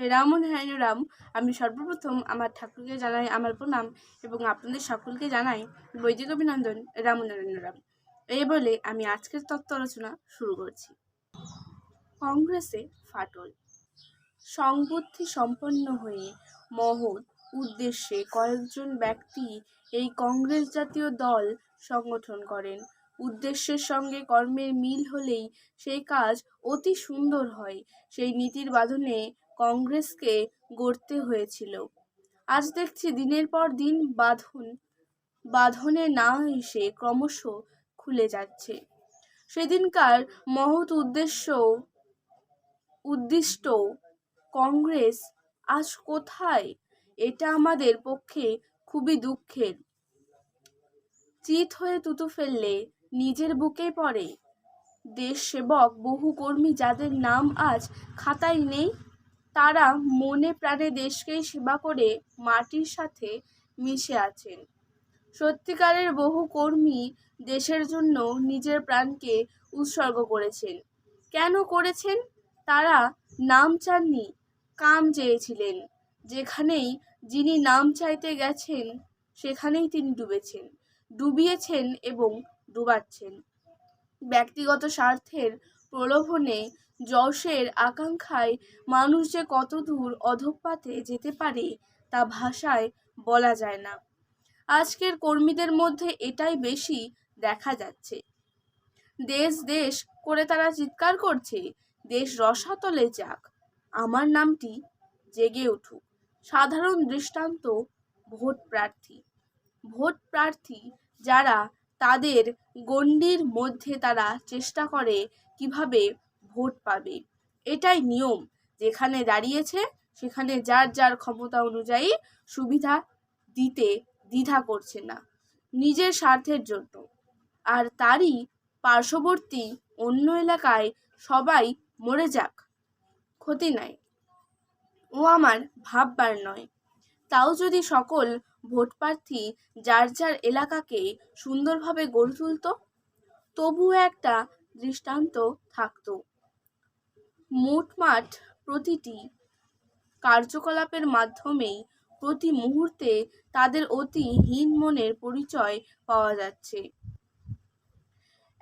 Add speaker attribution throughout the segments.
Speaker 1: রাম, নারায়ণ, রাম। আমি সর্বপ্রথম আমার ঠাকুরকে জানাই আমার প্রণাম এবং আপনাদের সকলকে জানাই বৈদিক অভিনন্দন, রাম, নারায়ণ, রাম। এই বলে আমি আজকের তত্ত্ব আলোচনা শুরু করছি। কংগ্রেসে ফাটল। সংবুদ্ধি সম্পন্ন হয়ে মহৎ উদ্দেশ্যে কয়েকজন ব্যক্তি এই কংগ্রেস জাতীয় দল সংগঠন করেন। উদ্দেশ্যের সঙ্গে কর্মের মিল হলেই সেই কাজ অতি সুন্দর হয়। সেই নীতির বাঁধনে কংগ্রেসকে গড়তে হয়েছিল। আজ দেখছি দিনের পর দিন বাঁধন, বাঁধনে না এসে ক্রমশ খুলে যাচ্ছে। সেদিনকার মহৎ উদ্দেশ্য, উদ্দিষ্ট কংগ্রেস আজ কোথায়? এটা আমাদের পক্ষে খুবই দুঃখের। চিত হয়ে তুতু ফেললে নিজের বুকে পড়ে। দেশ সেবক বহু কর্মী যাদের নাম আজ খাতায় নেই, তারা মনে প্রাণে দেশকেই সেবা করে মাটির সাথে মিশে আছেন। সত্যিকারের বহু কর্মী দেশের জন্য নিজের প্রাণকে উৎসর্গ করেছেন। কেন করেছেন? তারা নাম চাননি, কাম চেয়েছিলেন। যেখানেই যিনি নাম চাইতে গেছেন, সেখানেই তিনি ডুবেছেন। ডুবিয়েছেন এবং ডুবাচ্ছেন। ব্যক্তিগত স্বার্থের প্রলোভনে যশের আকাঙ্ক্ষায় মানুষ যে কত দূর অধঃপাতে যেতে পারে তা ভাষায় বলা যায় না। আজকের কর্মীদের মধ্যে এটাই বেশি দেখা যাচ্ছে। দেশ দেশ করে তারা চিৎকার করছে, দেশ রসাতলে যাক, আমার নামটি জেগে উঠুক। সাধারণ দৃষ্টান্ত ভোট প্রার্থী। ভোট প্রার্থী যারা তাদের গণ্ডির মধ্যে তারা চেষ্টা করে কীভাবে ভোট পাবে। এটাই নিয়ম। যেখানে দাঁড়িয়েছে, সেখানে যার যার ক্ষমতা অনুযায়ী সুবিধা দিতে দ্বিধা করছে না। নিজের স্বার্থের জন্য। আর তারই পার্শ্ববর্তী অন্য এলাকায় সবাই মরে যাক। ক্ষতি নাই। ও আমার ভাববার নয়। তাও যদি সকল ভোটপ্রার্থী যার যার এলাকাকে সুন্দরভাবে গড়ে তুলত, তবুও একটা দৃষ্টান্ত থাকতো। মোটমাট প্রতিটি কার্যকলাপের মাধ্যমেই প্রতি মুহূর্তে তাদের অতি হীন মনের পরিচয় পাওয়া যাচ্ছে।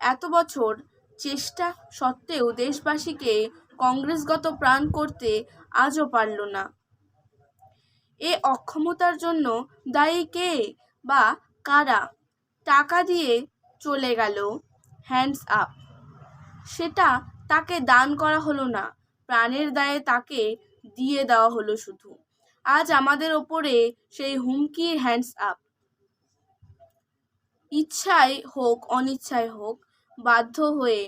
Speaker 1: এত বছর চেষ্টা সত্ত্বেও দেশবাসীকে কংগ্রেসগত প্রাণ করতে আজও পারল না। এ অক্ষমতার জন্য দায়ী কে বা কারা? টাকা দিয়ে চলে গেল। হ্যান্ডস আপ সেটা তাকে দান করা হলো না, প্রাণের দায়ে তাকে দিয়ে দেওয়া হলো শুধু। আজ আমাদের ওপরে সেই হুমকির হ্যান্ডস আপ ইচ্ছায় হোক অনিচ্ছায় হোক, বাধ্য হয়ে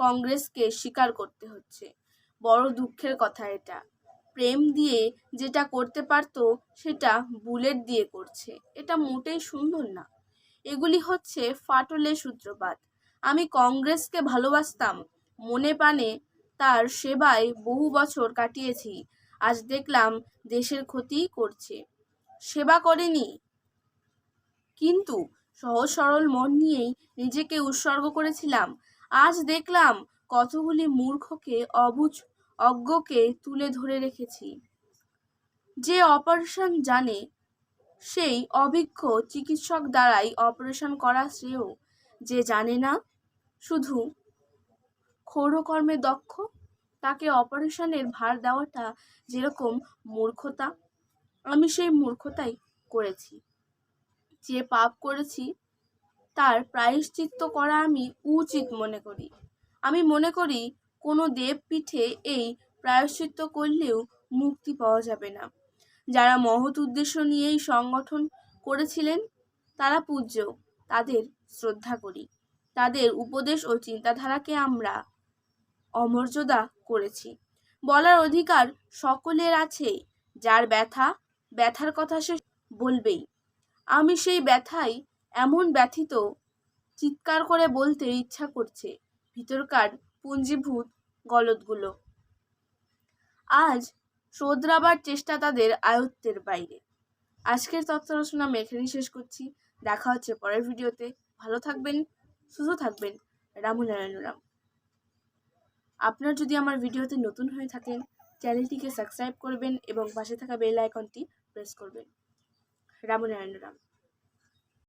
Speaker 1: কংগ্রেসকে স্বীকার করতে হচ্ছে। বড় দুঃখের কথা এটা। প্রেম দিয়ে যেটা করতে পারতো, সেটা বুলেট দিয়ে করছে। এটা মোটেই সুন্দর না। এগুলি হচ্ছে ফাটলে সূত্রপাত। আমি কংগ্রেসকে ভালোবাসতাম। মনে প্রাণে তার সেবায় বহু বছর কাটিয়েছি। আজ দেখলাম দেশের ক্ষতি করছে। সেবা করেনি। কিন্তু সহজ সরল মন নিয়েই নিজেকে উৎসর্গ করেছিলাম। আজ দেখলাম কতগুলি মূর্খকে অবুঝ অজ্ঞকে তুলে ধরে রেখেছি। যে অপারেশন জানে, সেই অভিজ্ঞ চিকিৎসক দ্বারাই অপারেশন করা শ্রেয়। যে জানে না, শুধু ক্ষৌরকর্মে দক্ষ, তাকে অপারেশনের ভার দেওয়াটা যেরকম মূর্খতা, আমি সেই মূর্খতাই করেছি। যে পাপ করেছি, তার প্রায়শ্চিত্ত করা আমি উচিত মনে করি। আমি মনে করি কোনো দেবপীঠে এই প্রায়শ্চিত্ত করলেও মুক্তি পাওয়া যাবে না। যারা মহৎ উদ্দেশ্য নিয়েই সংগঠন করেছিলেন, তারা পূজ্য, তাদের শ্রদ্ধা করি। তাদের উপদেশ ও চিন্তাধারাকে আমরা অমর্যাদা করেছি। বলার অধিকার সকলের আছে, যার ব্যথা, ব্যথার কথা সে বলবেই। আমি সেই ব্যথাই এমন ব্যথিত, চিৎকার করে বলতে ইচ্ছা করছে, ভিতরকার পুঞ্জীভূত গলদগুলো। আজ শোধরাবার চেষ্টা তাদের আয়ত্তের বাইরে। আজকের তথ্য রচনা এখানেই শেষ করছি। দেখা হচ্ছে পরের ভিডিওতে। ভালো থাকবেন, সুস্থ থাকবেন। রামু নারায়ণ রাম। আপনার যদি আমার ভিডিওতে নতুন হয়ে থাকেন, চ্যানেলটিকে সাবস্ক্রাইব করবেন এবং পাশে থাকা বেল আইকনটি প্রেস করবেন। রামনারায়ণ রাম।